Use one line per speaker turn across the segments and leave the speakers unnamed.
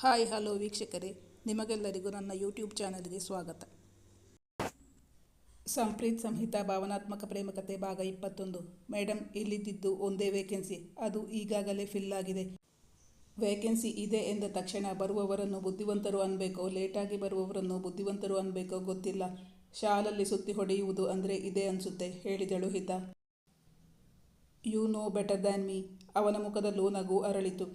Hi, hello ವೀಕ್ಷಕರೇ. ನಿಮಗೆಲ್ಲರಿಗೂ ನನ್ನ ಯೂಟ್ಯೂಬ್ ಚಾನಲ್ಗೆ ಸ್ವಾಗತ. ಸಂಪ್ರೀತ್ ಸಂಹಿತಾ ಭಾವನಾತ್ಮಕ ಪ್ರೇಮಕತೆ ಭಾಗ ಇಪ್ಪತ್ತೊಂದು. ಮೇಡಮ್ ಇಲ್ಲಿದ್ದಿದ್ದು ಒಂದೇ ವೇಕೆನ್ಸಿ ಅದು ಈಗಾಗಲೇ ಫಿಲ್ ಆಗಿದೆ. ವೇಕೆನ್ಸಿ ಇದೆ ಎಂದ ತಕ್ಷಣ ಬರುವವರನ್ನು ಬುದ್ಧಿವಂತರು ಅನ್ಬೇಕೋ ಲೇಟಾಗಿ ಬರುವವರನ್ನು ಬುದ್ಧಿವಂತರು ಅನ್ಬೇಕೋ ಗೊತ್ತಿಲ್ಲ. ಶಾಲಲ್ಲಿ ಸುತ್ತಿ ಹೊಡೆಯುವುದು ಅಂದರೆ ಇದೆ ಅನಿಸುತ್ತೆ, ಹೇಳಿದಳು ಹಿತ. You know better than me ಅವನ ಮುಖದಲ್ಲೂ ನಗು ಅರಳಿತು.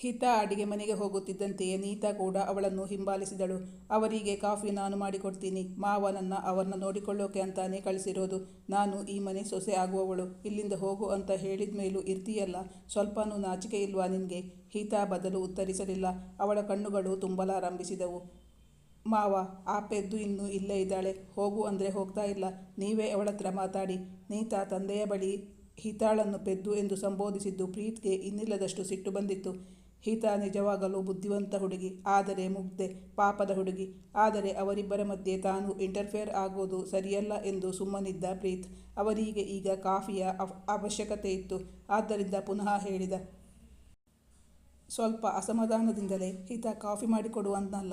ಹಿತ ಅಡಿಗೆ ಮನೆಗೆ ಹೋಗುತ್ತಿದ್ದಂತೆಯೇ ನೀತಾ ಕೂಡ ಅವಳನ್ನು ಹಿಂಬಾಲಿಸಿದಳು. ಅವರಿಗೆ ಕಾಫಿ ನಾನು ಮಾಡಿಕೊಡ್ತೀನಿ. ಮಾವ ನನ್ನ ಅವರನ್ನ ನೋಡಿಕೊಳ್ಳೋಕೆ ಅಂತಾನೆ ಕಳಿಸಿರೋದು. ನಾನು ಈ ಮನೆ ಸೊಸೆ ಆಗುವವಳು. ಇಲ್ಲಿಂದ ಹೋಗು ಅಂತ ಹೇಳಿದ ಮೇಲೂ ಇರ್ತೀಯಲ್ಲ. ಸ್ವಲ್ಪನೂ ನಾಚಿಕೆ ಇಲ್ವಾ ನಿನಗೆ? ಹಿತಾ ಬದಲು ಉತ್ತರಿಸಲಿಲ್ಲ. ಅವಳ ಕಣ್ಣುಗಳು ತುಂಬಲಾರಂಭಿಸಿದವು ಮಾವ ಆಪೆದ್ದು ಪೆದ್ದು ಇನ್ನೂ ಇಲ್ಲೇ ಇದ್ದಾಳೆ. ಹೋಗು ಅಂದರೆ ಹೋಗ್ತಾ ಇಲ್ಲ. ನೀವೇ ಅವಳ ಹತ್ರ ಮಾತಾಡಿ. ನೀತಾ ತಂದೆಯ ಬಳಿ ಹಿತಾಳನ್ನು ಪೆದ್ದು ಎಂದು ಸಂಬೋಧಿಸಿದ್ದು ಪ್ರೀತ್ಗೆ ಇನ್ನಿಲ್ಲದಷ್ಟು ಸಿಟ್ಟು ಬಂದಿತ್ತು. ಹಿತಾ ನಿಜವಾಗಲೂ ಬುದ್ಧಿವಂತ ಹುಡುಗಿ, ಆದರೆ ಮುಗ್ಧೆ ಪಾಪದ ಹುಡುಗಿ. ಆದರೆ ಅವರಿಬ್ಬರ ಮಧ್ಯೆ ತಾನು ಇಂಟರ್ಫೇರ್ ಆಗೋದು ಸರಿಯಲ್ಲ ಎಂದು ಸುಮ್ಮನಿದ್ದ ಪ್ರೀತ್. ಅವರಿಗೆ ಈಗ ಕಾಫಿಯ ಅವ- ಅವಶ್ಯಕತೆ ಇತ್ತು. ಆದ್ದರಿಂದ ಪುನಃ ಹೇಳಿದ, ಸ್ವಲ್ಪ ಅಸಮಾಧಾನದಿಂದಲೇ ಹಿತ ಕಾಫಿ ಮಾಡಿಕೊಡುವಂತಲ್ಲ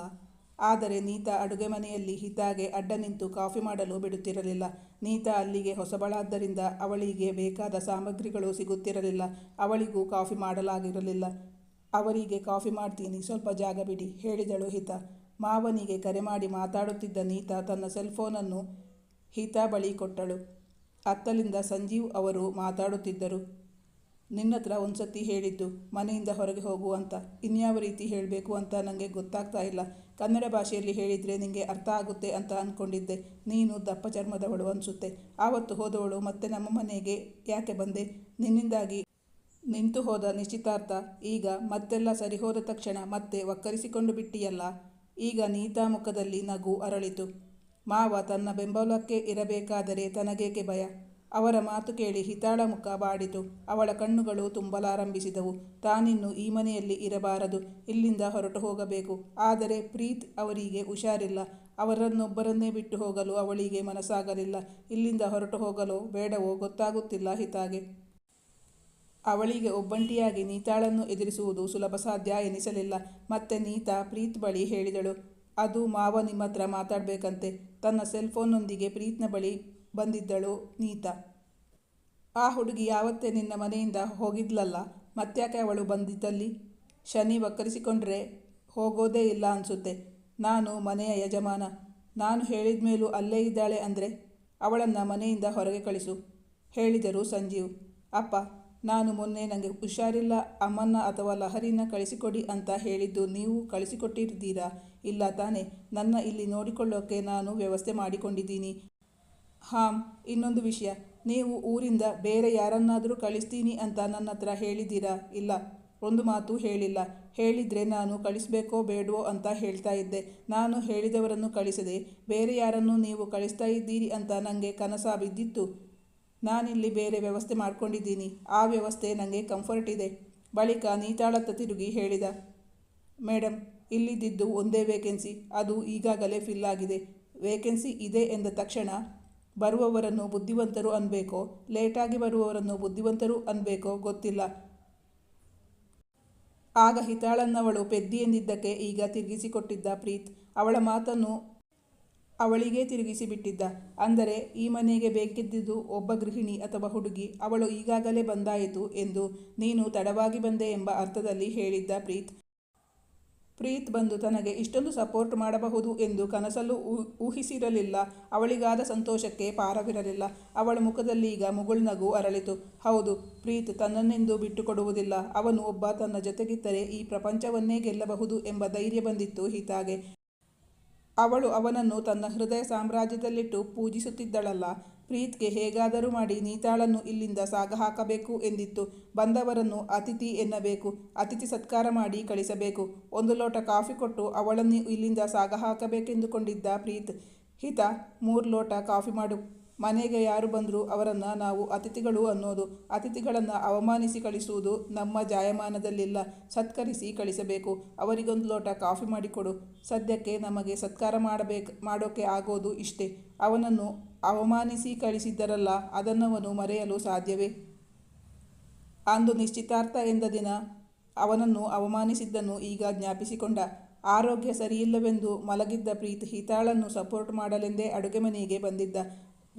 ಆದರೆ ನೀತಾ ಅಡುಗೆ ಮನೆಯಲ್ಲಿ ಹಿತಾಗೆ ಅಡ್ಡ ನಿಂತು ಕಾಫಿ ಮಾಡಲು ಬಿಡುತ್ತಿರಲಿಲ್ಲ. ನೀತಾ ಅಲ್ಲಿಗೆ ಹೊಸಬಳಾದ್ದರಿಂದ ಅವಳಿಗೆ ಬೇಕಾದ ಸಾಮಗ್ರಿಗಳು ಸಿಗುತ್ತಿರಲಿಲ್ಲ. ಅವಳಿಗೂ ಕಾಫಿ ಮಾಡಲಾಗಿರಲಿಲ್ಲ. ಅವರಿಗೆ ಕಾಫಿ ಮಾಡ್ತೀನಿ, ಸ್ವಲ್ಪ ಜಾಗ ಬಿಡಿ, ಹೇಳಿದಳು ಹಿತ. ಮಾವನಿಗೆ ಕರೆ ಮಾಡಿ ಮಾತಾಡುತ್ತಿದ್ದ ನೀತಾ ತನ್ನ ಸೆಲ್ಫೋನನ್ನು ಹಿತ ಬಳಿ ಕೊಟ್ಟಳು. ಅತ್ತಲಿಂದ ಸಂಜೀವ್ ಅವರು ಮಾತಾಡುತ್ತಿದ್ದರು. ನಿನ್ನತ್ರ ಒಂದ್ಸತಿ ಹೇಳಿದ್ದು, ಮನೆಯಿಂದ ಹೊರಗೆ ಹೋಗು ಅಂತ. ಇನ್ಯಾವ ರೀತಿ ಹೇಳಬೇಕು ಅಂತ ನನಗೆ ಗೊತ್ತಾಗ್ತಾ ಇಲ್ಲ. ಕನ್ನಡ ಭಾಷೆಯಲ್ಲಿ ಹೇಳಿದರೆ ನಿಮಗೆ ಅರ್ಥ ಆಗುತ್ತೆ ಅಂತ ಅಂದ್ಕೊಂಡಿದ್ದೆ ನೀನು ದಪ್ಪ ಚರ್ಮದವಳು ಅನಿಸುತ್ತೆ. ಆವತ್ತು ಹೋದವಳು ಮತ್ತೆ ನಮ್ಮ ಮನೆಗೆ ಯಾಕೆ ಬಂದೆ? ನಿನ್ನಿಂದಾಗಿ ನಿಂತು ಹೋದ ನಿಶ್ಚಿತಾರ್ಥ, ಈಗ ಮತ್ತೆಲ್ಲ ಸರಿಹೋದ ತಕ್ಷಣ ಮತ್ತೆ ಒಕ್ಕರಿಸಿಕೊಂಡು ಬಿಟ್ಟಿಯಲ್ಲ, ಈಗ ನೀತಾ ಮುಖದಲ್ಲಿ ನಗು ಅರಳಿತು. ಮಾವ ತನ್ನ ಬೆಂಬಲಕ್ಕೆ ಇರಬೇಕಾದರೆ ತನಗೇಕೆ ಭಯ? ಅವರ ಮಾತು ಕೇಳಿ ಹಿತಾಳ ಮುಖ ಬಾಡಿತು. ಅವಳ ಕಣ್ಣುಗಳು ತುಂಬಲಾರಂಭಿಸಿದವು. ತಾನಿನ್ನು ಈ ಮನೆಯಲ್ಲಿ ಇರಬಾರದು, ಇಲ್ಲಿಂದ ಹೊರಟು ಹೋಗಬೇಕು. ಆದರೆ ಪ್ರೀತ್ ಅವರಿಗೆ ಹುಷಾರಿಲ್ಲ. ಅವರನ್ನೊಬ್ಬರನ್ನೇ ಬಿಟ್ಟು ಹೋಗಲು ಅವಳಿಗೆ ಮನಸ್ಸಾಗಲಿಲ್ಲ. ಇಲ್ಲಿಂದ ಹೊರಟು ಹೋಗಲು ಬೇಡವೋ ಗೊತ್ತಾಗುತ್ತಿಲ್ಲ ಹಿತಾಗೆ. ಅವಳಿಗೆ ಒಬ್ಬಂಟಿಯಾಗಿ ನೀತಾಳನ್ನು ಎದುರಿಸುವುದು ಸುಲಭ ಸಾಧ್ಯ ಎನಿಸಲಿಲ್ಲ. ಮತ್ತೆ ನೀತಾ, ಪ್ರೀತ್ ಬಳಿ ಹೇಳಿದಳು, ಅದು ಮಾವ ನಿಮ್ಮ ಹತ್ರ ಮಾತಾಡಬೇಕಂತೆ. ತನ್ನ ಸೆಲ್ಫೋನ್ನೊಂದಿಗೆ ಪ್ರೀತ್ನ ಬಳಿ ಬಂದಿದ್ದಳು ನೀತಾ. ಆ ಹುಡುಗಿ ಯಾವತ್ತೇ ನಿನ್ನ ಮನೆಯಿಂದ ಹೋಗಿದ್ಲಲ್ಲ, ಮತ್ತ್ಯಾಕೆ ಅವಳು ಬಂದಿದ್ದಲ್ಲಿ? ಶನಿ ವಕ್ಕರಿಸಿಕೊಂಡ್ರೆ ಹೋಗೋದೇ ಇಲ್ಲ ಅನಿಸುತ್ತೆ. ನಾನು ಮನೆಯ ಯಜಮಾನ. ನಾನು ಹೇಳಿದ ಮೇಲೂ ಅಲ್ಲೇ ಇದ್ದಾಳೆ ಅಂದರೆ ಅವಳನ್ನು ಮನೆಯಿಂದ ಹೊರಗೆ ಕಳಿಸು, ಹೇಳಿದರು ಸಂಜೀವ್. ಅಪ್ಪ ನಾನು ಮೊನ್ನೆ ನನಗೆ ಹುಷಾರಿಲ್ಲ, ಅಮ್ಮನ್ನ ಅಥವಾ ಲಹರಿನ ಕಳಿಸಿಕೊಡಿ ಅಂತ ಹೇಳಿದ್ದು ನೀವು ಕಳಿಸಿಕೊಟ್ಟಿದ್ದೀರಾ? ಇಲ್ಲ ತಾನೇ, ನನ್ನ ಇಲ್ಲಿ ನೋಡಿಕೊಳ್ಳೋಕೆ ನಾನು ವ್ಯವಸ್ಥೆ ಮಾಡಿಕೊಂಡಿದ್ದೀನಿ. ಹಾಂ, ಇನ್ನೊಂದು ವಿಷಯ, ನೀವು ಊರಿಂದ ಬೇರೆ ಯಾರನ್ನಾದರೂ ಕಳಿಸ್ತೀನಿ ಅಂತ ನನ್ನ ಹತ್ರ ಹೇಳಿದ್ದೀರಾ? ಇಲ್ಲ, ಒಂದು ಮಾತು ಹೇಳಿಲ್ಲ. ಹೇಳಿದರೆ ನಾನು ಕಳಿಸ್ಬೇಕೋ ಬೇಡವೋ ಅಂತ ಹೇಳ್ತಾ ಇದ್ದೆ. ನಾನು ಹೇಳಿದವರನ್ನು ಕಳಿಸದೆ ಬೇರೆ ಯಾರನ್ನು ನೀವು ಕಳಿಸ್ತಾ ಇದ್ದೀರಿ ಅಂತ ನನಗೆ ಕನಸ ಬಿದ್ದಿತ್ತು ನಾನಿಲ್ಲಿ ಬೇರೆ ವ್ಯವಸ್ಥೆ ಮಾಡ್ಕೊಂಡಿದ್ದೀನಿ. ಆ ವ್ಯವಸ್ಥೆ ನನಗೆ ಕಂಫರ್ಟ್ ಇದೆ. ಬಳಿಕ ನೀತಾಳತ್ತ ತಿರುಗಿ ಹೇಳಿದ ಮೇಡಮ್ ಇಲ್ಲಿದ್ದಿದ್ದು ಒಂದೇ ವೇಕೆನ್ಸಿ ಅದು ಈಗಾಗಲೇ ಫಿಲ್ ಆಗಿದೆ. ವೇಕೆನ್ಸಿ ಇದೆ ಎಂದ ತಕ್ಷಣ ಬರುವವರನ್ನು ಬುದ್ಧಿವಂತರು ಅನ್ಬೇಕೋ? ಲೇಟಾಗಿ ಬರುವವರನ್ನು ಬುದ್ಧಿವಂತರು ಅನ್ಬೇಕೋ? ಗೊತ್ತಿಲ್ಲ. ಆಗ ಹಿತಾಳನ್ನವಳು ಪೆದ್ದಿ ಎಂದಿದ್ದಕ್ಕೆ ಈಗ ತಿರುಗಿಸಿಕೊಟ್ಟಿದ್ದ ಪ್ರೀತ್. ಅವಳ ಮಾತನ್ನು ಅವಳಿಗೇ ತಿರುಗಿಸಿ ಬಿಟ್ಟಿದ್ದ ಅಂದರೆ, ಈ ಮನೆಗೆ ಬೇಕಿದ್ದುದು ಒಬ್ಬ ಗೃಹಿಣಿ ಅಥವಾ ಹುಡುಗಿ, ಅವಳು ಈಗಾಗಲೇ ಬಂದಾಯಿತು ಎಂದು ನೀನು ತಡವಾಗಿ ಬಂದೆ ಎಂಬ ಅರ್ಥದಲ್ಲಿ ಹೇಳಿದ್ದ ಪ್ರೀತ್. ಪ್ರೀತ್ ಬಂದು ತನಗೆ ಇಷ್ಟೊಂದು ಸಪೋರ್ಟ್ ಮಾಡಬಹುದು ಎಂದು ಕನಸಲ್ಲೂ ಊಹಿಸಿರಲಿಲ್ಲ. ಅವಳಿಗಾದ ಸಂತೋಷಕ್ಕೆ ಪಾರವಿರಲಿಲ್ಲ. ಅವಳ ಮುಖದಲ್ಲಿ ಈಗ ಮುಗುಳ್ನಗು ಅರಳಿತು. ಹೌದು, ಪ್ರೀತ್ ತನ್ನನ್ನೆಂದು ಬಿಟ್ಟುಕೊಡುವುದಿಲ್ಲ. ಅವನು ಒಬ್ಬ ತನ್ನ ಜೊತೆಗಿದ್ದರೆ ಈ ಪ್ರಪಂಚವನ್ನೇ ಗೆಲ್ಲಬಹುದು ಎಂಬ ಧೈರ್ಯ ಬಂದಿತ್ತು ಹಿತಾಗೆ. ಅವಳು ಅವನನ್ನು ತನ್ನ ಹೃದಯ ಸಾಮ್ರಾಜ್ಯದಲ್ಲಿಟ್ಟು ಪೂಜಿಸುತ್ತಿದ್ದಳಲ್ಲ. ಪ್ರೀತ್ಗೆ ಹೇಗಾದರೂ ಮಾಡಿ ನೀತಾಳನ್ನು ಇಲ್ಲಿಂದ ಸಾಗ ಹಾಕಬೇಕು ಎಂದಿತ್ತು. ಬಂದವರನ್ನು ಅತಿಥಿ ಎನ್ನಬೇಕು, ಅತಿಥಿ ಸತ್ಕಾರ ಮಾಡಿ ಕಳಿಸಬೇಕು. ಒಂದು ಲೋಟ ಕಾಫಿ ಕೊಟ್ಟು ಅವಳನ್ನು ಇಲ್ಲಿಂದ ಸಾಗ ಹಾಕಬೇಕೆಂದುಕೊಂಡಿದ್ದ ಪ್ರೀತ್, ಹಿತ, ಮೂರು ಲೋಟ ಕಾಫಿ ಮಾಡು. ಮನೆಗೆ ಯಾರು ಬಂದರೂ ಅವರನ್ನು ನಾವು ಅತಿಥಿಗಳು ಅನ್ನೋದು, ಅತಿಥಿಗಳನ್ನು ಅವಮಾನಿಸಿ ಕಳಿಸುವುದು ನಮ್ಮ ಜಾಯಮಾನದಲ್ಲಿಲ್ಲ. ಸತ್ಕರಿಸಿ ಕಳಿಸಬೇಕು. ಅವರಿಗೊಂದು ಲೋಟ ಕಾಫಿ ಮಾಡಿಕೊಡು. ಸದ್ಯಕ್ಕೆ ನಮಗೆ ಸತ್ಕಾರ ಮಾಡಬೇಕು, ಮಾಡೋಕೆ ಆಗೋದು ಇಷ್ಟೇ. ಅವನನ್ನು ಅವಮಾನಿಸಿ ಕಳಿಸಿದ್ದರಲ್ಲ, ಅದನ್ನವನು ಮರೆಯಲು ಸಾಧ್ಯವೇ? ಅಂದು ನಿಶ್ಚಿತಾರ್ಥ ಎಂದ ದಿನ ಅವನನ್ನು ಅವಮಾನಿಸಿದ್ದನ್ನು ಈಗ ಜ್ಞಾಪಿಸಿಕೊಂಡ. ಆರೋಗ್ಯ ಸರಿಯಿಲ್ಲವೆಂದು ಮಲಗಿದ್ದ ಪ್ರೀತಿ ಹಿತಾಳನ್ನು ಸಪೋರ್ಟ್ ಮಾಡಲೆಂದೇ ಅಡುಗೆ ಮನೆಗೆ ಬಂದಿದ್ದ.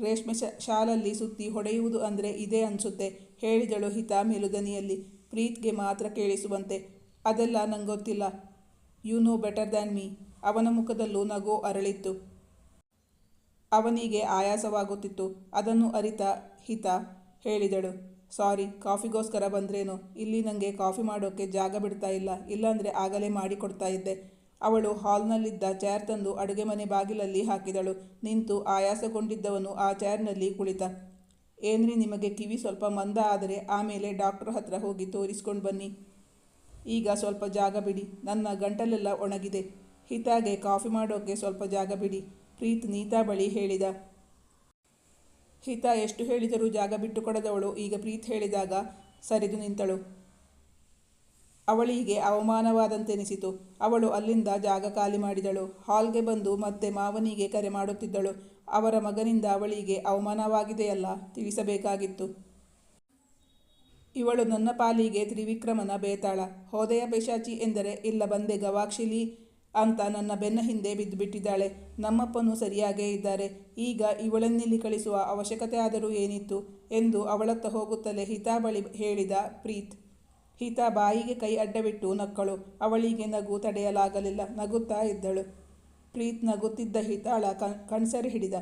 ರೇಷ್ಮೆ ಶಾಲಲ್ಲಿ ಸುತ್ತಿ ಹೊಡೆಯುವುದು ಅಂದರೆ ಇದೇ ಅನ್ಸುತ್ತೆ, ಹೇಳಿದಳು ಹಿತಾ ಮೇಲುದನಿಯಲ್ಲಿ. ಪ್ರೀತ್ಗೆ ಮಾತ್ರ ಕೇಳಿಸುವಂತೆ. ಅದೆಲ್ಲ ನಂಗೊತ್ತಿಲ್ಲ. You know better than me ಅವನ ಮುಖದಲ್ಲೂ ನಗು ಅರಳಿತ್ತು. ಅವನಿಗೆ ಆಯಾಸವಾಗುತ್ತಿತ್ತು. ಅದನ್ನು ಅರಿತ, ಹಿತ ಹೇಳಿದಳು. ಸಾರಿ ಕಾಫಿಗೋಸ್ಕರ ಬಂದ್ರೇನು? ಇಲ್ಲಿ ನನಗೆ ಕಾಫಿ ಮಾಡೋಕ್ಕೆ ಜಾಗ ಬಿಡ್ತಾ ಇಲ್ಲ. ಇಲ್ಲಾಂದರೆ ಆಗಲೇ ಮಾಡಿಕೊಡ್ತಾ ಇದ್ದೆ. ಅವಳು ಹಾಲ್ನಲ್ಲಿದ್ದ ಚೇರ್ ತಂದು ಅಡುಗೆ ಮನೆ ಬಾಗಿಲಲ್ಲಿ ಹಾಕಿದಳು. ನಿಂತು ಆಯಾಸಗೊಂಡಿದ್ದವನು ಆ ಚೇರ್ನಲ್ಲಿ ಕುಳಿತ. ಏನ್ರಿ ನಿಮಗೆ ಕಿವಿ ಸ್ವಲ್ಪ ಮಂದ ಆದರೆ ಆಮೇಲೆ ಡಾಕ್ಟರ್ ಹತ್ರ ಹೋಗಿ ತೋರಿಸ್ಕೊಂಡು ಬನ್ನಿ. ಈಗ ಸ್ವಲ್ಪ ಜಾಗ ಬಿಡಿ. ನನ್ನ ಗಂಟಲೆಲ್ಲ ಒಣಗಿದೆ. ಹಿತಾಗೆ ಕಾಫಿ ಮಾಡೋಕ್ಕೆ ಸ್ವಲ್ಪ ಜಾಗ ಬಿಡಿ. ಪ್ರೀತ್ ನೀತಾ ಬಳಿ ಹೇಳಿದ. ಹಿತಾ ಎಷ್ಟು ಹೇಳಿದರೂ ಜಾಗ ಬಿಟ್ಟು ಕೊಡದವಳು. ಈಗ ಪ್ರೀತ್ ಹೇಳಿದಾಗ ಸರಿದು ನಿಂತಳು. ಅವಳಿಗೆ ಅವಮಾನವಾದಂತೆನಿಸಿತು. ಅವಳು ಅಲ್ಲಿಂದ ಜಾಗ ಖಾಲಿ ಮಾಡಿದಳು. ಹಾಲ್ಗೆ ಬಂದು ಮತ್ತೆ ಮಾವನಿಗೆ ಕರೆ ಮಾಡುತ್ತಿದ್ದಳು. ಅವರ ಮಗನಿಂದ ಅವಳಿಗೆ ಅವಮಾನವಾಗಿದೆಯಲ್ಲ, ತಿಳಿಸಬೇಕಾಗಿತ್ತು. ಇವಳು ನನ್ನ ಪಾಲಿಗೆ ತ್ರಿವಿಕ್ರಮನ ಬೇತಾಳ. ಹೋದೆಯ ಪೇಶಾಚಿ ಎಂದರೆ, ಇಲ್ಲ ಬಂದೆ ಗವಾಕ್ಷಿಲಿ ಅಂತ ನನ್ನ ಬೆನ್ನ ಹಿಂದೆ ಬಿದ್ದುಬಿಟ್ಟಿದ್ದಾಳೆ. ನಮ್ಮಪ್ಪನೂ ಸರಿಯಾಗೇ ಇದ್ದಾರೆ. ಈಗ ಇವಳನ್ನಿಲ್ಲಿ ಕಳಿಸುವ ಅವಶ್ಯಕತೆ ಆದರೂ ಏನಿತ್ತು? ಎಂದು ಅವಳತ್ತ ಹೋಗುತ್ತಲೇ ಹಿತಾ ಬಳಿ ಹೇಳಿದ ಪ್ರೀತ್. ಹಿತ ಬಾಯಿಗೆ ಕೈ ಅಡ್ಡವಿಟ್ಟು ನಕ್ಕಳು. ಅವಳಿಗೆ ನಗು ತಡೆಯಲಾಗಲಿಲ್ಲ. ನಗುತ್ತಾ ಇದ್ದಳು. ಪ್ರೀತ್ ನಗುತ್ತಿದ್ದ ಹಿತಾಳ ಕಣ್ಸರಿ ಹಿಡಿದ.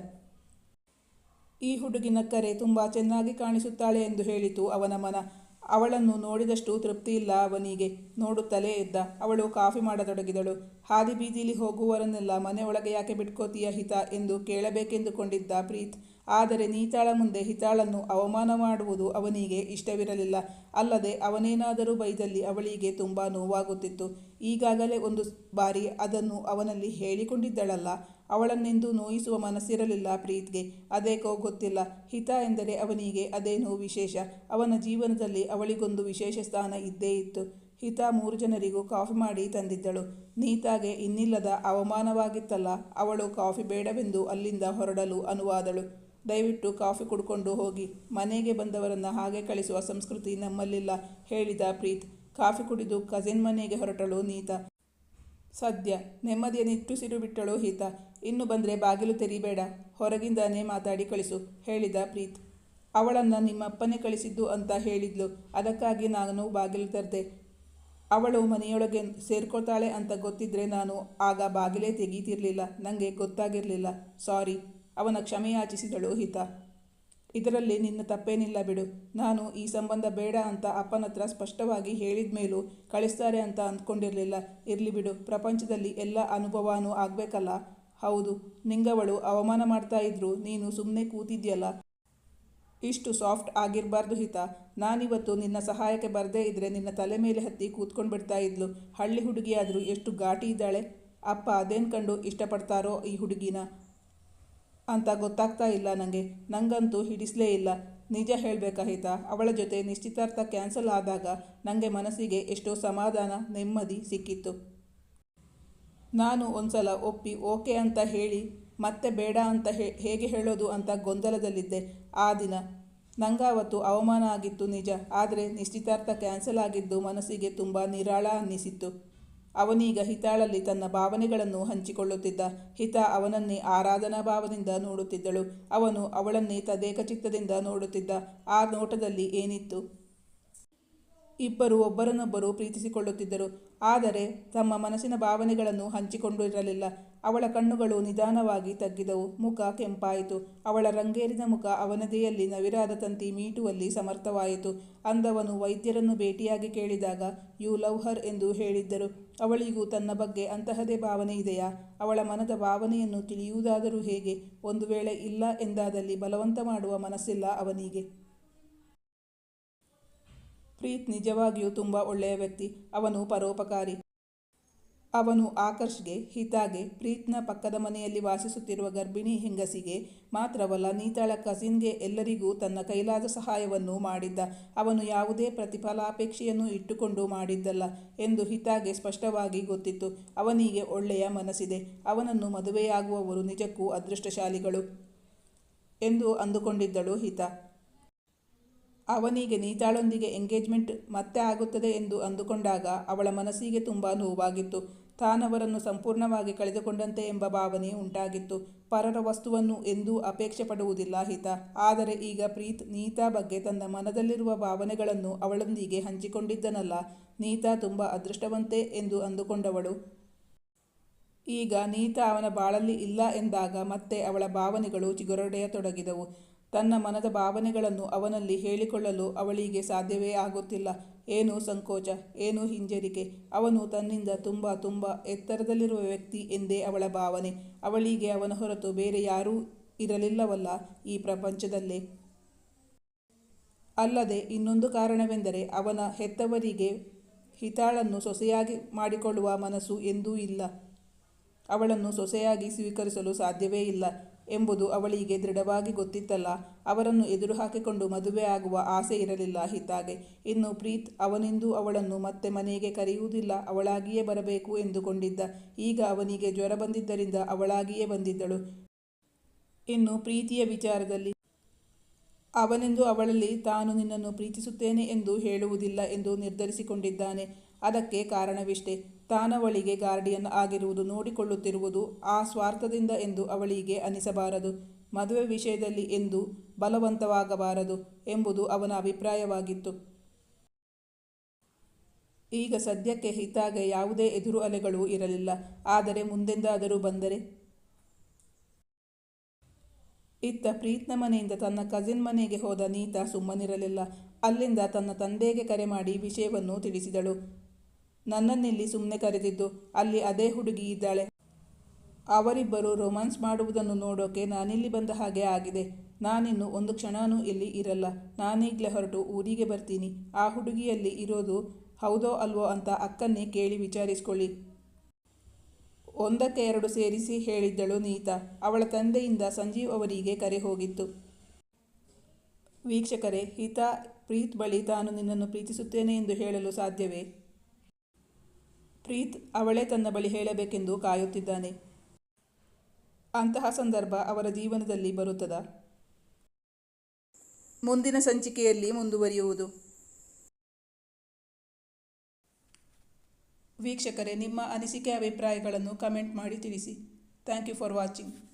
ಈ ಹುಡುಗಿನ ಕರೆ ತುಂಬ ಚೆನ್ನಾಗಿ ಕಾಣಿಸುತ್ತಾಳೆ ಎಂದು ಹೇಳಿತು ಅವನ ಮನ. ಅವಳನ್ನು ನೋಡಿದಷ್ಟು ತೃಪ್ತಿ ಇಲ್ಲ ಅವನಿಗೆ. ನೋಡುತ್ತಲೇ ಇದ್ದ. ಅವಳು ಕಾಫಿ ಮಾಡತೊಡಗಿದಳು. ಹಾದಿ ಬೀದಿಲಿ ಹೋಗುವವರನ್ನೆಲ್ಲ ಮನೆ ಒಳಗೆ ಯಾಕೆ ಬಿಟ್ಕೋತೀಯ ಹಿತ ಎಂದು ಕೇಳಬೇಕೆಂದುಕೊಂಡಿದ್ದ ಪ್ರೀತ್. ಆದರೆ ನೀತಾಳ ಮುಂದೆ ಹಿತಾಳನ್ನು ಅವಮಾನ ಮಾಡುವುದು ಅವನಿಗೆ ಇಷ್ಟವಿರಲಿಲ್ಲ. ಅಲ್ಲದೆ ಅವನೇನಾದರೂ ಬೈದಲ್ಲಿ ಅವಳಿಗೆ ತುಂಬ ನೋವಾಗುತ್ತಿತ್ತು. ಈಗಾಗಲೇ ಒಂದು ಬಾರಿ ಅದನ್ನು ಅವನಲ್ಲಿ ಹೇಳಿಕೊಂಡಿದ್ದಳಲ್ಲ. ಅವಳನ್ನೆಂದು ನೋಯಿಸುವ ಮನಸ್ಸಿರಲಿಲ್ಲ ಪ್ರೀತ್ಗೆ. ಅದೇಕೋ ಗೊತ್ತಿಲ್ಲ. ಹಿತ ಎಂದರೆ ಅವನಿಗೆ ಅದೇನೋ ವಿಶೇಷ. ಅವನ ಜೀವನದಲ್ಲಿ ಅವಳಿಗೊಂದು ವಿಶೇಷ ಸ್ಥಾನ ಇದ್ದೇ ಇತ್ತು. ಹಿತ ಮೂರು ಜನರಿಗೂ ಕಾಫಿ ಮಾಡಿ ತಂದಿದ್ದಳು. ನೀತಾಗೆ ಇನ್ನಿಲ್ಲದ ಅವಮಾನವಾಗಿತ್ತಲ್ಲ, ಅವಳು ಕಾಫಿ ಬೇಡವೆಂದು ಅಲ್ಲಿಂದ ಹೊರಡಲು ಅನುವಾದಳು. ದಯವಿಟ್ಟು ಕಾಫಿ ಕುಡ್ಕೊಂಡು ಹೋಗಿ. ಮನೆಗೆ ಬಂದವರನ್ನು ಹಾಗೆ ಕಳಿಸುವ ಸಂಸ್ಕೃತಿ ನಮ್ಮಲ್ಲಿಲ್ಲ, ಹೇಳಿದ ಪ್ರೀತ್. ಕಾಫಿ ಕುಡಿದು ಕಸಿನ್ ಮನೆಗೆ ಹೊರಟಳು ನೀತ. ಸದ್ಯ ನೆಮ್ಮದಿಯ ನಿಟ್ಟುಸಿರು ಬಿಟ್ಟಳು ಹಿತ. ಇನ್ನು ಬಂದರೆ ಬಾಗಿಲು ತೆರಿಬೇಡ. ಹೊರಗಿಂದಾನೇ ಮಾತಾಡಿ ಕಳಿಸು, ಹೇಳಿದ ಪ್ರೀತ್. ಅವಳನ್ನು ನಿಮ್ಮಪ್ಪನೇ ಕಳಿಸಿದ್ದು ಅಂತ ಹೇಳಿದ್ಲು. ಅದಕ್ಕಾಗಿ ನಾನು ಬಾಗಿಲು ತರದೆ. ಅವಳು ಮನೆಯೊಳಗೆ ಸೇರ್ಕೊಳ್ತಾಳೆ ಅಂತ ಗೊತ್ತಿದ್ರೆ ನಾನು ಆಗ ಬಾಗಿಲೇ ತೆಗೀತಿರ್ಲಿಲ್ಲ. ನನಗೆ ಗೊತ್ತಾಗಿರಲಿಲ್ಲ. ಸಾರಿ. ಅವನ ಕ್ಷಮೆಯಾಚಿಸಿದಳು ಹಿತ. ಇದರಲ್ಲಿ ನಿನ್ನ ತಪ್ಪೇನಿಲ್ಲ ಬಿಡು. ನಾನು ಈ ಸಂಬಂಧ ಬೇಡ ಅಂತ ಅಪ್ಪನ ಹತ್ರ ಸ್ಪಷ್ಟವಾಗಿ ಹೇಳಿದ ಮೇಲೂ ಕಳಿಸ್ತಾರೆ ಅಂತ ಅಂದ್ಕೊಂಡಿರಲಿಲ್ಲ. ಇರಲಿ ಬಿಡು. ಪ್ರಪಂಚದಲ್ಲಿ ಎಲ್ಲ ಅನುಭವನೂ ಆಗಬೇಕಲ್ಲ. ಹೌದು, ನಿಂಗವಳು ಅವಮಾನ ಮಾಡ್ತಾ ಇದ್ರು ನೀನು ಸುಮ್ಮನೆ ಕೂತಿದ್ಯಲ್ಲ. ಇಷ್ಟು ಸಾಫ್ಟ್ ಆಗಿರಬಾರ್ದು ಹಿತ. ನಾನಿವತ್ತು ನಿನ್ನ ಸಹಾಯಕ್ಕೆ ಬರದೇ ಇದ್ದರೆ ನಿನ್ನ ತಲೆ ಮೇಲೆ ಹತ್ತಿ ಕೂತ್ಕೊಂಡು ಬಿಡ್ತಾ ಇದ್ಲು. ಹಳ್ಳಿ ಹುಡುಗಿಯಾದರೂ ಎಷ್ಟು ಘಾಟಿ ಇದ್ದಾಳೆ. ಅಪ್ಪ ಅದೇನು ಕಂಡು ಇಷ್ಟಪಡ್ತಾರೋ ಈ ಹುಡುಗಿನ. ಅಂತ ಗೊತ್ತಾಗ್ತಾ ಇಲ್ಲ ನನಗೆ ನಂಗಂತೂ ಹಿಡಿಸಲೇ ಇಲ್ಲ. ನಿಜ ಹೇಳಬೇಕಾಯಿತಾ ಅವಳ ಜೊತೆ ನಿಶ್ಚಿತಾರ್ಥ ಕ್ಯಾನ್ಸಲ್ ಆದಾಗ ನನಗೆ ಮನಸ್ಸಿಗೆ ಎಷ್ಟೋ ಸಮಾಧಾನ, ನೆಮ್ಮದಿ ಸಿಕ್ಕಿತ್ತು. ನಾನು ಒಂದ್ಸಲ ಒಪ್ಪಿ ಓಕೆ ಅಂತ ಹೇಳಿ, ಮತ್ತೆ ಬೇಡ ಅಂತ ಹೇಗೆ ಹೇಳೋದು ಅಂತ ಗೊಂದಲದಲ್ಲಿದ್ದೆ. ಆ ದಿನ ನಂಗಾವತ್ತು ಅವಮಾನ ಆಗಿತ್ತು ನಿಜ, ಆದರೆ ನಿಶ್ಚಿತಾರ್ಥ ಕ್ಯಾನ್ಸಲ್ ಆಗಿದ್ದು ಮನಸ್ಸಿಗೆ ತುಂಬ ನಿರಾಳ ಅನ್ನಿಸಿತ್ತು. ಅವನೀಗ ಹಿತಾಳಲ್ಲಿ ತನ್ನ ಭಾವನೆಗಳನ್ನು ಹಂಚಿಕೊಳ್ಳುತ್ತಿದ್ದ. ಹಿತ ಅವನನ್ನೇ ಆರಾಧನಾ ಭಾವದಿಂದ ನೋಡುತ್ತಿದ್ದಳು. ಅವನು ಅವಳನ್ನೇ ತದೇಕ ಚಿತ್ತದಿಂದ ನೋಡುತ್ತಿದ್ದ. ಆ ನೋಟದಲ್ಲಿ ಏನಿತ್ತು? ಇಬ್ಬರು ಒಬ್ಬರನ್ನೊಬ್ಬರು ಪ್ರೀತಿಸಿಕೊಳ್ಳುತ್ತಿದ್ದರು. ಆದರೆ ತಮ್ಮ ಮನಸ್ಸಿನ ಭಾವನೆಗಳನ್ನು ಹಂಚಿಕೊಂಡಿರಲಿಲ್ಲ. ಅವಳ ಕಣ್ಣುಗಳು ನಿಧಾನವಾಗಿ ತಗ್ಗಿದವು. ಮುಖ ಕೆಂಪಾಯಿತು. ಅವಳ ರಂಗೇರಿದ ಮುಖ ಅವನದೆಯಲ್ಲಿ ನವಿರಾದ ತಂತಿ ಮೀಟುವಲ್ಲಿ ಸಮರ್ಥವಾಯಿತು. ಅಂದವನು ವೈದ್ಯರನ್ನು ಭೇಟಿಯಾಗಿ ಕೇಳಿದಾಗ, ಯು ಲವ್ ಹರ್ ಎಂದು ಹೇಳಿದ್ದರು. ಅವಳಿಗೂ ತನ್ನ ಬಗ್ಗೆ ಅಂತಹದೇ ಭಾವನೆ ಇದೆಯಾ? ಅವಳ ಮನದ ಭಾವನೆಯನ್ನು ತಿಳಿಯುವುದಾದರೂ ಹೇಗೆ? ಒಂದು ವೇಳೆ ಇಲ್ಲ ಎಂದಾದಲ್ಲಿ ಬಲವಂತ ಮಾಡುವ ಮನಸ್ಸಿಲ್ಲ ಅವನಿಗೆ. ಪ್ರೀತ್ ನಿಜವಾಗಿಯೂ ತುಂಬ ಒಳ್ಳೆಯ ವ್ಯಕ್ತಿ. ಅವನು ಪರೋಪಕಾರಿ. ಅವನು ಆಕರ್ಷ್ಗೆ, ಹಿತಾಗೆ, ಪ್ರೀತ್ನ ಪಕ್ಕದ ಮನೆಯಲ್ಲಿ ವಾಸಿಸುತ್ತಿರುವ ಗರ್ಭಿಣಿ ಹೆಂಗಸಿಗೆ ಮಾತ್ರವಲ್ಲ, ನೀತಾಳ ಕಸಿನ್ಗೆ ಎಲ್ಲರಿಗೂ ತನ್ನ ಕೈಲಾದ ಸಹಾಯವನ್ನು ಮಾಡಿದ್ದ. ಅವನು ಯಾವುದೇ ಪ್ರತಿಫಲಾಪೇಕ್ಷೆಯನ್ನು ಇಟ್ಟುಕೊಂಡು ಮಾಡಿದ್ದಲ್ಲ ಎಂದು ಹಿತಾಗೆ ಸ್ಪಷ್ಟವಾಗಿ ಗೊತ್ತಿತ್ತು. ಅವನಿಗೆ ಒಳ್ಳೆಯ ಮನಸ್ಸಿದೆ. ಅವನನ್ನು ಮದುವೆಯಾಗುವವರು ನಿಜಕ್ಕೂ ಅದೃಷ್ಟಶಾಲಿಗಳು ಎಂದು ಅಂದುಕೊಂಡಿದ್ದಳು ಹಿತ. ಅವನಿಗೆ ನೀತಾಳೊಂದಿಗೆ ಎಂಗೇಜ್ಮೆಂಟ್ ಮತ್ತೆ ಆಗುತ್ತದೆ ಎಂದು ಅಂದುಕೊಂಡಾಗ ಅವಳ ಮನಸ್ಸಿಗೆ ತುಂಬ ನೋವಾಗಿತ್ತು. ತಾನವರನ್ನು ಸಂಪೂರ್ಣವಾಗಿ ಕಳೆದುಕೊಂಡಂತೆ ಎಂಬ ಭಾವನೆ ಉಂಟಾಗಿತ್ತು. ಪರರ ವಸ್ತುವನ್ನು ಎಂದೂ ಅಪೇಕ್ಷೆ ಪಡುವುದಿಲ್ಲ ಹಿತ. ಆದರೆ ಈಗ ಪ್ರೀತ್ ನೀತಾ ಬಗ್ಗೆ ತನ್ನ ಮನದಲ್ಲಿರುವ ಭಾವನೆಗಳನ್ನು ಅವಳೊಂದಿಗೆ ಹಂಚಿಕೊಂಡಿದ್ದನಲ್ಲ. ನೀತಾ ತುಂಬ ಅದೃಷ್ಟವಂತೆ ಎಂದು ಅಂದುಕೊಂಡವಳು. ಈಗ ನೀತಾ ಅವನ ಬಾಳಲ್ಲಿ ಇಲ್ಲ ಎಂದಾಗ ಮತ್ತೆ ಅವಳ ಭಾವನೆಗಳು ಚಿಗುರೊಡೆಯತೊಡಗಿದವು. ತನ್ನ ಮನದ ಭಾವನೆಗಳನ್ನು ಅವನಲ್ಲಿ ಹೇಳಿಕೊಳ್ಳಲು ಅವಳಿಗೆ ಸಾಧ್ಯವೇ ಆಗುತ್ತಿಲ್ಲ. ಏನು ಸಂಕೋಚ, ಏನು ಹಿಂಜರಿಕೆ. ಅವನು ತನ್ನಿಂದ ತುಂಬ ತುಂಬ ಎತ್ತರದಲ್ಲಿರುವ ವ್ಯಕ್ತಿ ಎಂದೇ ಅವಳ ಭಾವನೆ. ಅವಳಿಗೆ ಅವನ ಹೊರತು ಬೇರೆ ಯಾರೂ ಇರಲಿಲ್ಲವಲ್ಲ ಈ ಪ್ರಪಂಚದಲ್ಲೇ. ಅಲ್ಲದೆ ಇನ್ನೊಂದು ಕಾರಣವೆಂದರೆ ಅವನ ಹೆತ್ತವರಿಗೆ ಹಿತಾಳನ್ನು ಸೊಸೆಯಾಗಿ ಮಾಡಿಕೊಳ್ಳುವ ಮನಸ್ಸು ಎಂದೂ ಇಲ್ಲ. ಅವಳನ್ನು ಸೊಸೆಯಾಗಿ ಸ್ವೀಕರಿಸಲು ಸಾಧ್ಯವೇ ಇಲ್ಲ. ಎಂಬುದು ಅವಳಿಗೆ ದೃಢವಾಗಿ ಗೊತ್ತಿತ್ತಲ್ಲ. ಅವರನ್ನು ಎದುರು ಹಾಕಿಕೊಂಡು ಮದುವೆ ಆಗುವ ಆಸೆ ಇರಲಿಲ್ಲ ಹಿತಾಗೆ. ಇನ್ನು ಪ್ರೀತ್ ಅವನೆಂದೂ ಅವಳನ್ನು ಮತ್ತೆ ಮನೆಗೆ ಕರೆಯುವುದಿಲ್ಲ, ಅವಳಾಗಿಯೇ ಬರಬೇಕು ಎಂದುಕೊಂಡಿದ್ದ. ಈಗ ಅವನಿಗೆ ಜ್ವರ ಬಂದಿದ್ದರಿಂದ ಅವಳಾಗಿಯೇ ಬಂದಿದ್ದಳು. ಇನ್ನು ಪ್ರೀತಿಯ ವಿಚಾರದಲ್ಲಿ ಅವನೆಂದು ಅವಳಲ್ಲಿ ತಾನು ನಿನ್ನನ್ನು ಪ್ರೀತಿಸುತ್ತೇನೆ ಎಂದು ಹೇಳುವುದಿಲ್ಲ ಎಂದು ನಿರ್ಧರಿಸಿಕೊಂಡಿದ್ದಾನೆ. ಅದಕ್ಕೆ ಕಾರಣವಿಷ್ಟೇ. ತಾನವಳಿಗೆ ಗಾರ್ಡಿಯನ್ ಆಗಿರುವುದು ನೋಡಿಕೊಳ್ಳುತ್ತಿರುವುದು ಆ ಸ್ವಾರ್ಥದಿಂದ ಎಂದು ಅವಳಿಗೆ ಅನಿಸಬಾರದು. ಮದುವೆ ವಿಷಯದಲ್ಲಿ ಎಂದು ಬಲವಂತವಾಗಬಾರದು ಎಂಬುದು ಅವನ ಅಭಿಪ್ರಾಯವಾಗಿತ್ತು. ಈಗ ಸದ್ಯಕ್ಕೆ ಹಿತಾಗೆ ಯಾವುದೇ ಎದುರು ಅಲೆಗಳು ಇರಲಿಲ್ಲ. ಆದರೆ ಮುಂದೆಂದಾದರೂ ಬಂದರೆ? ಇತ್ತ ಪ್ರೀತ್ನ ಮನೆಯಿಂದ ತನ್ನ ಕಸಿನ್ ಮನೆಗೆ ಹೋದ ನೀತಾ ಸುಮ್ಮನಿರಲಿಲ್ಲ. ಅಲ್ಲಿಂದ ತನ್ನ ತಂದೆಗೆ ಕರೆ ಮಾಡಿ ವಿಷಯವನ್ನು ತಿಳಿಸಿದಳು. ನನ್ನನ್ನಿಲ್ಲಿ ಸುಮ್ಮನೆ ಕರೆದಿದ್ದು, ಅಲ್ಲಿ ಅದೇ ಹುಡುಗಿ ಇದ್ದಾಳೆ. ಅವರಿಬ್ಬರು ರೊಮ್ಯಾನ್ಸ್ ಮಾಡುವುದನ್ನು ನೋಡೋಕೆ ನಾನಿಲ್ಲಿ ಬಂದ ಹಾಗೆ ಆಗಿದೆ. ನಾನಿನ್ನು ಒಂದು ಕ್ಷಣನೂ ಇಲ್ಲಿ ಇರಲ್ಲ. ನಾನೀಗಲೇ ಹೊರಟು ಊರಿಗೆ ಬರ್ತೀನಿ. ಆ ಹುಡುಗಿಯಲ್ಲಿ ಇರೋದು ಹೌದೋ ಅಲ್ವೋ ಅಂತ ಅಕ್ಕನ್ನೇ ಕೇಳಿ ವಿಚಾರಿಸ್ಕೊಳ್ಳಿ. ಒಂದಕ್ಕೆ ಎರಡು ಸೇರಿಸಿ ಹೇಳಿದ್ದಳು ನೀತಾ. ಅವಳ ತಂದೆಯಿಂದ ಸಂಜೀವ್ ಅವರಿಗೆ ಕರೆ ಹೋಗಿತ್ತು. ವೀಕ್ಷಕರೇ, ಹಿತಾ, ಪ್ರೀತ್ ಬಳಿ ತಾನು ನಿನ್ನನ್ನು ಪ್ರೀತಿಸುತ್ತೇನೆ ಎಂದು ಹೇಳಲು ಸಾಧ್ಯವೇ? ಪ್ರೀತ್ ಅವಳೇ ತನ್ನ ಬಳಿ ಹೇಳಬೇಕೆಂದು ಕಾಯುತ್ತಿದ್ದಾನೆ. ಅಂತಹ ಸಂದರ್ಭ ಅವರ ಜೀವನದಲ್ಲಿ ಬರುತ್ತದಾ? ಮುಂದಿನ ಸಂಚಿಕೆಯಲ್ಲಿ ಮುಂದುವರಿಯುವುದು. ವೀಕ್ಷಕರೇ, ನಿಮ್ಮ ಅನಿಸಿಕೆ, ಅಭಿಪ್ರಾಯಗಳನ್ನು ಕಮೆಂಟ್ ಮಾಡಿ ತಿಳಿಸಿ. Thank you for watching.